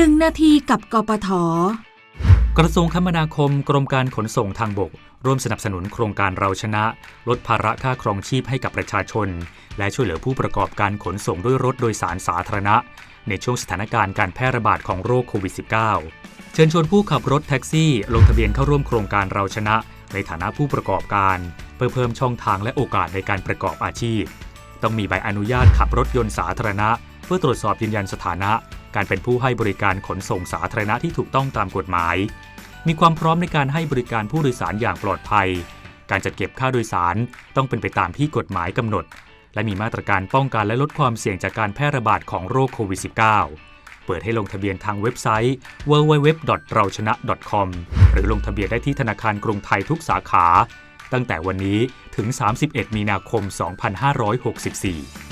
1 นาทีกับกปท กระทรวงคมนาคมกรมการขนส่งทางบก ร่วมสนับสนุนโครงการเราชนะ ลดภาระค่าครองชีพให้กับประชาชน และช่วยเหลือผู้ประกอบการขนส่งด้วยรถโดยสารสาธารณะ ในช่วงสถานการณ์การแพร่ระบาดของโรคโควิด -19 เชิญชวนผู้ขับรถแท็กซี่ ลงทะเบียนเข้าร่วมโครงการเราชนะ ในฐานะผู้ประกอบการ เพื่อเพิ่มช่องทางและโอกาสในการประกอบอาชีพ ต้องมีใบอนุญาตขับรถยนต์สาธารณะ เพื่อตรวจสอบยืนยันสถานะ การเป็นผู้ให้บริการขนส่งสาธารณะที่ถูกต้องตามกฎหมาย มีความพร้อมในการให้บริการผู้โดยสารอย่างปลอดภัย การจัดเก็บค่าโดยสารต้องเป็นไปตามที่กฎหมายกำหนด และมีมาตรการป้องกันและลดความเสี่ยงจากการแพร่ระบาดของโรคโควิด -19 เปิดให้ลงทะเบียนทางเว็บไซต์ www.rauchana.com หรือลงทะเบียนได้ที่ธนาคารกรุงไทยทุกสาขา ตั้งแต่วันนี้ถึง 31 มีนาคม 2564